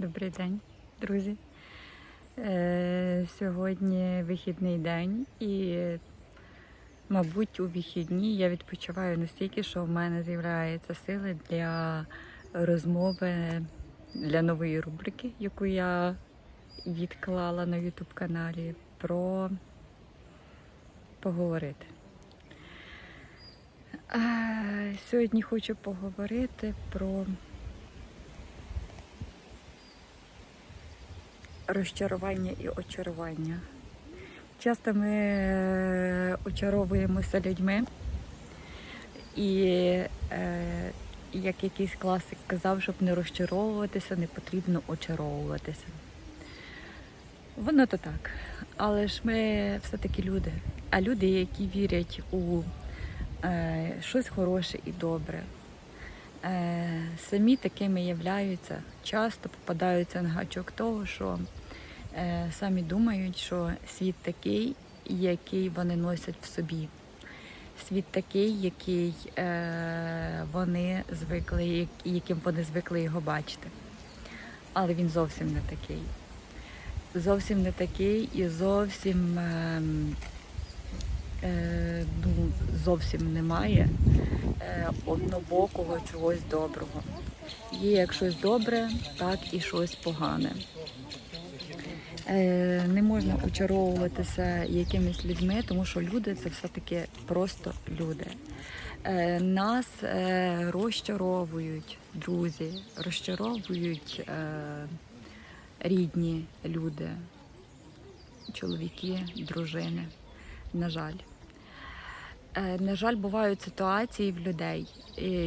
Добрий день, друзі. Е, сьогодні вихідний день і, мабуть, у вихідні я відпочиваю настільки, що в мене з'являються сили для розмови для нової рубрики, яку я відклала на YouTube каналі про поговорити. Е, Сьогодні хочу поговорити про розчарування і очарування. Часто ми е, очаровуємося людьми, і е, як якийсь класик казав, щоб не розчаровуватися, не потрібно очаровуватися. Воно то так. Але ж ми все-таки люди. А люди, які вірять у е, щось хороше і добре, е, самі такими являються, часто попадаються на гачок того, що самі думають, що світ такий, який вони носять в собі. Світ такий, який е, вони звикли, яким вони звикли його бачити. Але він зовсім не такий. Зовсім не такий і зовсім ем, е, ну, зовсім немає е, однобокого чогось доброго. Є як щось добре, так і щось погане. Е, Не можна очаровуватися якимись людьми, тому що люди це все-таки просто люди. Е, Нас е, розчаровують друзі, розчаровують рідні люди, чоловіки, дружини. На жаль. На жаль, бувають ситуації в людей,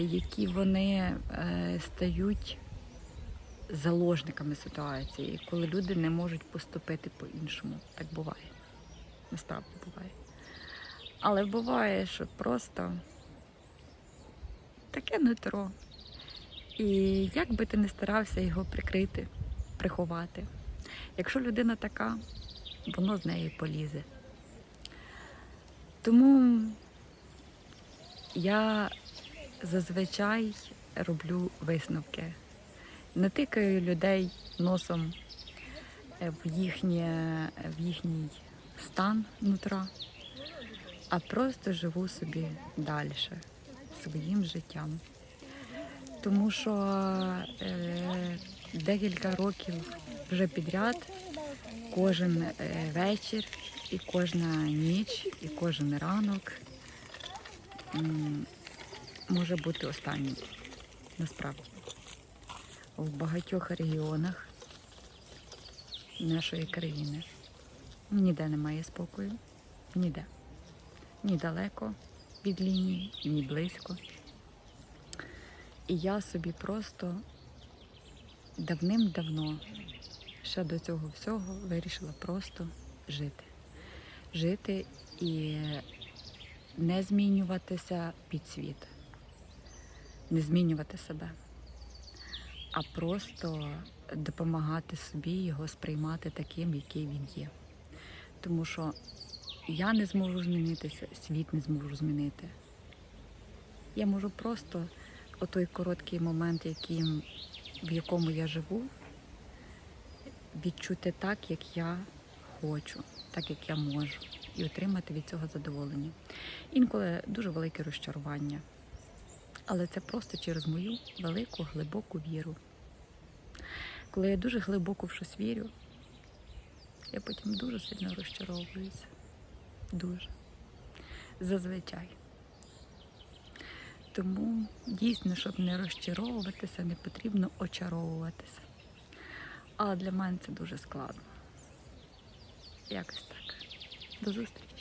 які вони стають заложниками ситуації, коли люди не можуть поступити по-іншому. Так буває. Насправді буває. Але буває, що просто таке нутро. І як би ти не старався його прикрити, приховати, якщо людина така, воно з неї полізе. Тому я зазвичай роблю висновки. Не тикаю людей носом е, в, їхнє, в їхній стан нутра, а просто живу собі далі своїм життям. Тому що е, декілька років вже підряд кожен е, вечір і кожна ніч, і кожен ранок може бути останнім. Насправді. В багатьох регіонах нашої країни ніде немає спокою, ніде. Ні далеко від лінії, ні близько. І я собі просто давним-давно ще до цього всього вирішила просто жити. Жити і не змінюватися під світ, не змінювати себе, а просто допомагати собі його сприймати таким, який він є. Тому що я не зможу змінитися, світ не зможу змінити. Я можу просто отой короткий момент, яким, в якому я живу, відчути так, як я хочу, так як я можу, і отримати від цього задоволення. Інколи дуже велике розчарування. Але це просто через мою велику глибоку віру. Коли я дуже глибоко в щось вірю, я потім дуже сильно розчаровуюся. Дуже. Зазвичай. Тому дійсно, щоб не розчаровуватися, не потрібно очаровуватися. Але для мене це дуже складно. Якось так. До зустрічі.